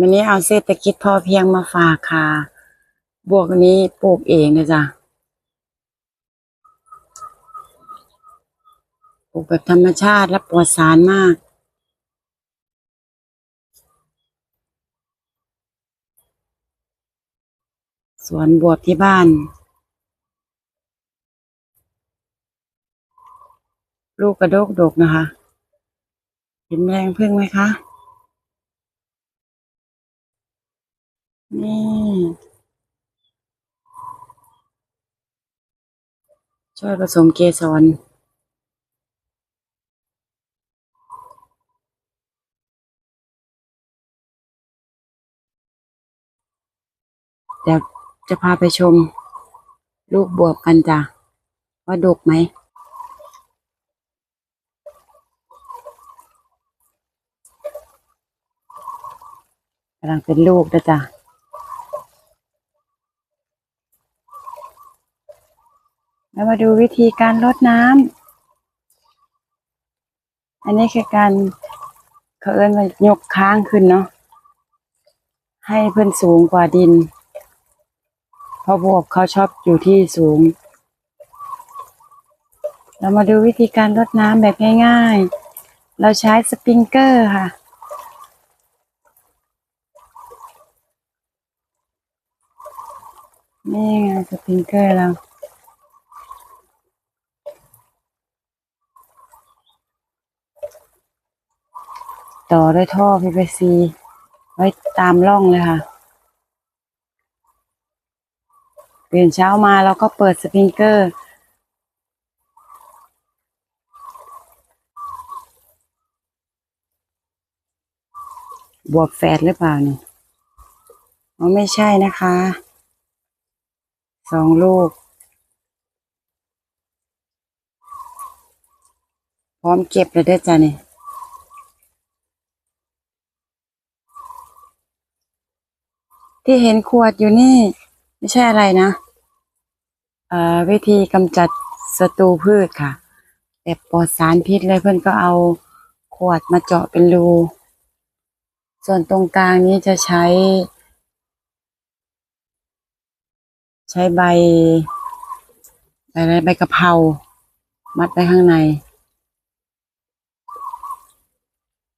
วันนี้เอาเศรษฐกิจพอเพียงมาฝากค่ะ บวกอันนี้ปลูกเองนะจ๊ะปลูกแบบธรรมชาติและปลอดสารมาก สวนบวบที่บ้าน ลูกกระโดกดกนะคะ เห็นแมลงพึ่งไหมคะ นี่ช่วยผสมเกสรเดี๋ยวจะพาไปชม ลูกบวบกันจ้ะ ว่าดกไหมกำลังเป็นลูกนะจ๊ะ แล้วมาดูวิธีการรดน้ำ อันนี้คือการเขาเอิ้นว่ายกค้างขึ้นเนาะ ให้เพื่อนสูงกว่าดิน เพราะบวบเขาชอบอยู่ที่สูง เรามาดูวิธีการรดน้ำแบบง่าย ๆ เราใช้สปริงเกอร์ค่ะนี่ไงสปริงเกอร์เรา ต่อด้วยท่อ PVC ไว้ตามร่องเลยค่ะตื่นเช้ามาเราก็เปิดสปริงเกอร์บวกแฝดหรือเปล่านี่อ๋อไม่ใช่นะคะ สองลูก พร้อมเก็บเลยเด้อจ้ะนี่ ที่เห็นขวดอยู่นี่ ไม่ใช่อะไรนะเอ่อวิธีกำจัดศัตรูพืชค่ะแบบปลอดสารพิษเลยเพื่อนก็เอาขวดมาเจาะเป็นรู ส่วนตรงกลางนี้จะใช้ ใช้ใบใบอะไรใบกะเพรามัดไว้ข้างใน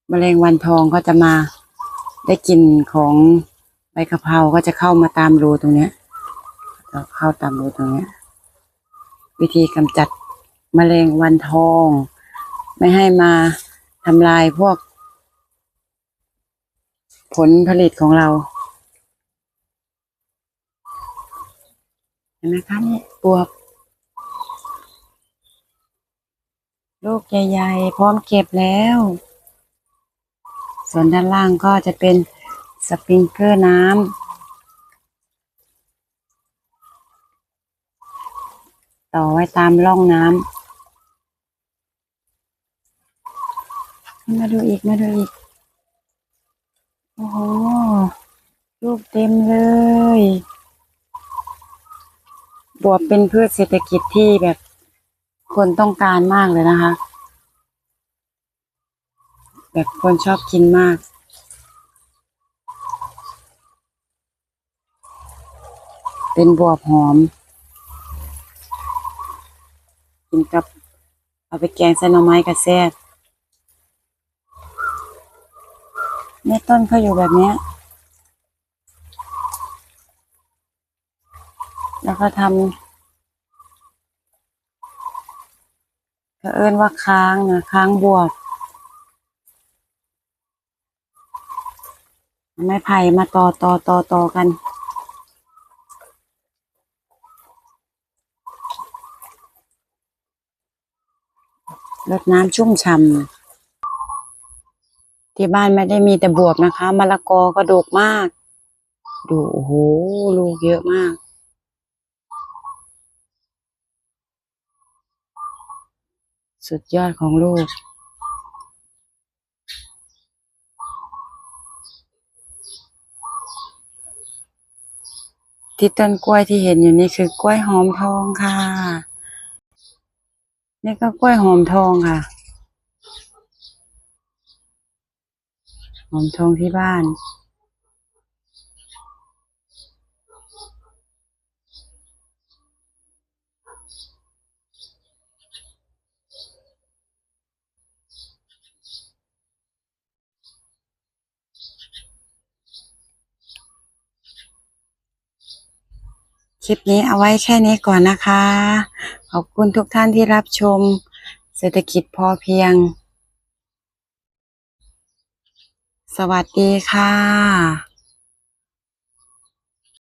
แมลงวันทองก็จะมาได้กลิ่นของ ใบกะเพราก็จะเข้ามาตามรูตรงเนี้ยเข้าตามรูตรงเนี้ย วิธีกำจัดแมลงวันทอง ไม่ให้มาทำลายพวก ผลผลิตของเราเห็นไหมคะนี่บวบลูกใหญ่ๆ พร้อมเก็บแล้ว ส่วนด้านล่างก็จะเป็น สปริงเกอร์น้ำต่อไว้ตามร่องน้ำมาดูอีกมาดูอีก โอ้โหลูกเต็มเลยบวบเป็นพืชเศรษฐกิจที่แบบคนต้องการมากเลยนะคะ แบบคนชอบกินมาก เป็นบวบหอม กินกับ เอาไปแกงใส่หน่อไม้กระแซบเนี่ต้นเขาอยู่แบบนี้แล้วก็ทำเขาเอิ้นว่าค้างนะค้างบวบไม้ไผ่มาต่อต่อต่อต่อกัน รดน้ำชุ่มฉ่ำที่บ้านไม่ได้มีแต่บวบนะคะมะละกอก็ดกมาก ดูโอ้โหลูกเยอะมากสุดยอดของลูก ที่ต้นกล้วยที่เห็นอยู่นี่คือกล้วยหอมทองค่ะ นี่ก็กล้วยหอมทองค่ะ หอมทองที่บ้าน คลิปนี้เอาไว้แค่นี้ก่อนนะคะ ขอบคุณทุกท่านที่รับชม เศรษฐกิจพอเพียง สวัสดีค่ะ